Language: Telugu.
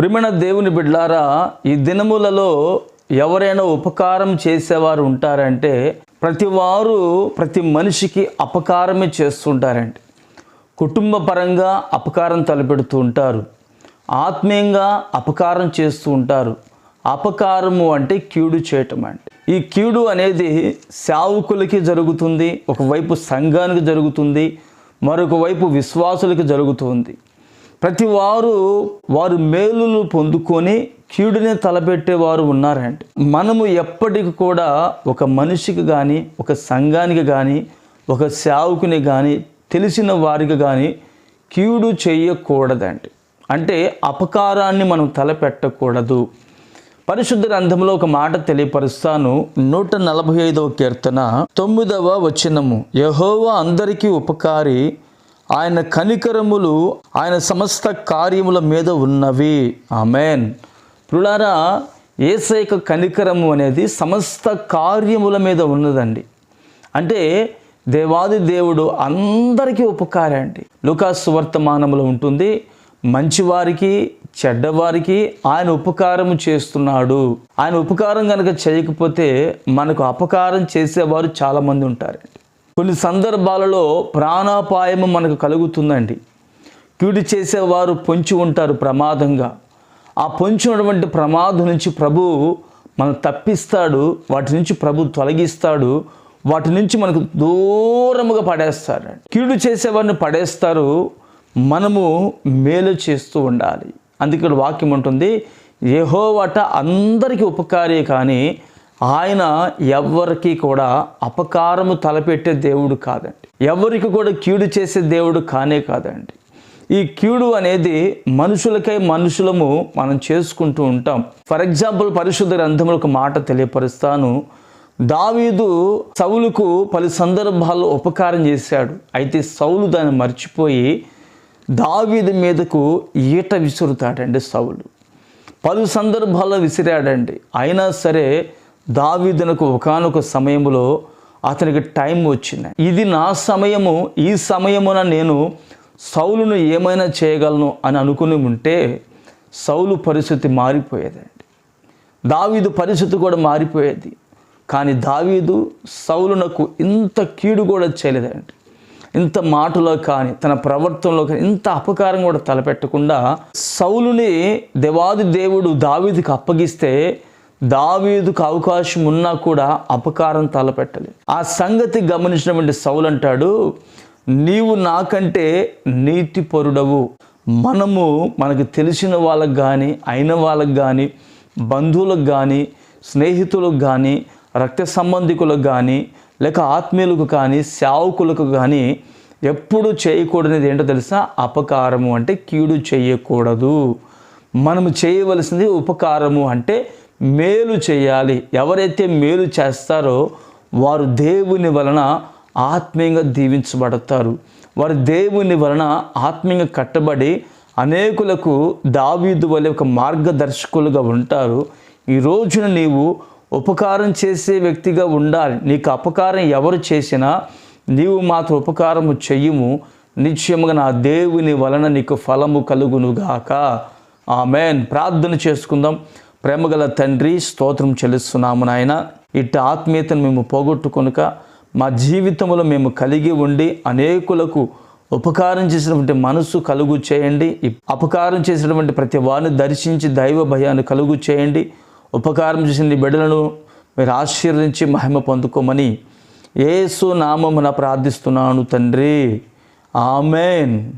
ప్రిమణ దేవుని బిడ్లారా ఈ దినములలో ఎవరైనా ఉపకారం చేసేవారు ఉంటారంటే ప్రతి వారు ప్రతి మనిషికి అపకారమే చేస్తుంటారండి కుటుంబ పరంగా అపకారం తలపెడుతూ ఉంటారు. ఆత్మీయంగా అపకారం చేస్తూ ఉంటారు. అపకారము అంటే కీడు చేయటం అంటే. ఈ కీడు అనేది సేవకులకి జరుగుతుంది ఒకవైపు సంఘానికి జరుగుతుంది మరొక వైపు విశ్వాసులకి జరుగుతుంది. ప్రతి వారు వారు మేలును పొందుకొని కీడుని తలపెట్టేవారు ఉన్నారండి. మనము ఎప్పటికి కూడా ఒక మనిషికి కానీ ఒక సంఘానికి కానీ ఒక సేవకుని కానీ తెలిసిన వారికి కానీ కీడు చేయకూడదండి. అంటే అపకారాన్ని మనం తలపెట్టకూడదు. పరిశుద్ధ గ్రంథంలో ఒక మాట తెలియపరుస్తాను. నూట నలభై ఐదవ కీర్తన తొమ్మిదవ వచనము. యహోవా అందరికీ ఉపకారి ఆయన కనికరములు ఆయన సమస్త కార్యముల మీద ఉన్నవి. ఆమెన్. ప్రులారా ఏసైక కనికరము అనేది సమస్త కార్యముల మీద ఉన్నదండి. అంటే దేవాది దేవుడు అందరికీ ఉపకారం అండి. లుకాసు వర్తమానంలో ఉంటుంది మంచివారికి చెడ్డవారికి ఆయన ఉపకారం చేస్తున్నాడు. ఆయన ఉపకారం కనుక చేయకపోతే మనకు అపకారం చేసేవారు చాలామంది ఉంటారండి. కొన్ని సందర్భాలలో ప్రాణాపాయము మనకు కలుగుతుందండి. కీడు చేసేవారు పొంచి ఉంటారు ప్రమాదంగా. ఆ పొంచి ఉన్నటువంటి ప్రమాదం నుంచి ప్రభు మనం తప్పిస్తాడు వాటి నుంచి ప్రభు తొలగిస్తాడు వాటి నుంచి మనకు దూరముగా పడేస్తాడు. కీడు చేసేవారిని పడేస్తారు మనము మేలు చేస్తూ ఉండాలి. అందుకే వాక్యం ఉంటుంది యెహోవాట అందరికీ ఉపకారి కానీ ఆయన ఎవరికి కూడా అపకారము తలపెట్టే దేవుడు కాదండి. ఎవరికి కూడా కీడు చేసే దేవుడు కానే కాదండి. ఈ కీడు అనేది మనుషులకై మనుషులము మనం చేసుకుంటూ ఉంటాం. ఫర్ ఎగ్జాంపుల్ పరిశుద్ధ గ్రంథంలో ఒక మాట తెలియపరుస్తాను. దావీదు సౌలుకు పలు సందర్భాల్లో ఉపకారం చేశాడు. అయితే సౌలు దాన్ని మర్చిపోయి దావీదు మీదకు ఈట విసురుతాడండి సౌలు. పలు సందర్భాల్లో విసిరాడండి. అయినా సరే దావీదునకు ఒకనొక సమయంలో అతనికి టైం వచ్చింది. ఇది నా సమయము ఈ సమయమున నేను సౌలును ఏమైనా చేయగలను అని అనుకుని ఉంటే సౌలు పరిస్థితి మారిపోయేదండి దావీదు పరిస్థితి కూడా మారిపోయేది. కానీ దావీదు సౌలునకు ఇంత కీడు కూడా చేయలేదండి. ఇంత మాటలో కానీ తన ప్రవర్తనలో కానీ ఇంత అపకారం కూడా తలపెట్టకుండా సౌలుని దేవాది దేవుడు దావీదుకి అప్పగిస్తే దావీదుకు అవకాశం ఉన్నా కూడా అపకారం తలపెట్టలేదు. ఆ సంగతి గమనించినటువంటి సౌలు అంటాడు నీవు నాకంటే నీతి పరుడవు మనము మనకు తెలిసిన వాళ్ళకు కానీ అయిన వాళ్ళకు కానీ బంధువులకు కానీ స్నేహితులకు కానీ రక్త సంబంధికులకు కానీ లేక ఆత్మీయులకు కానీ సేవకులకు కానీ ఎప్పుడు చేయకూడనిది ఏంటో తెలుసా? అపకారము అంటే కీడు చేయకూడదు. మనము చేయవలసింది ఉపకారము అంటే మేలు చేయాలి. ఎవరైతే మేలు చేస్తారో వారు దేవుని వలన ఆత్మీయంగా దీవించబడతారు. వారు దేవుని వలన ఆత్మీయంగా కట్టబడి అనేకులకు దావీదు వలె ఒక మార్గదర్శకులుగా ఉంటారు. ఈ రోజున నీవు ఉపకారం చేసే వ్యక్తిగా ఉండాలి. నీకు అపకారం ఎవరు చేసినా నీవు మాత్రం ఉపకారము చెయ్యము. నిశ్చయముగా నా దేవుని వలన నీకు ఫలము కలుగునుగాక. ఆమెన్. ప్రార్థన చేసుకుందాం. ప్రేమగల తండ్రి స్తోత్రం చెల్లిస్తున్నాము నాయన. ఇట్టి ఆత్మీయతను మేము పోగొట్టుకొనుక మా జీవితంలో మేము కలిగి ఉండి అనేకులకు ఉపకారం చేసినటువంటి మనసు కలుగు చేయండి. అపకారం చేసినటువంటి ప్రతి వారిని దర్శించి దైవ భయాన్ని కలుగు చేయండి. ఉపకారం చేసిన బిడ్డలను మీరు ఆశీర్వదించి మహిమ పొందుకోమని ఏసు నామమున ప్రార్థిస్తున్నాను తండ్రి. ఆమెన్.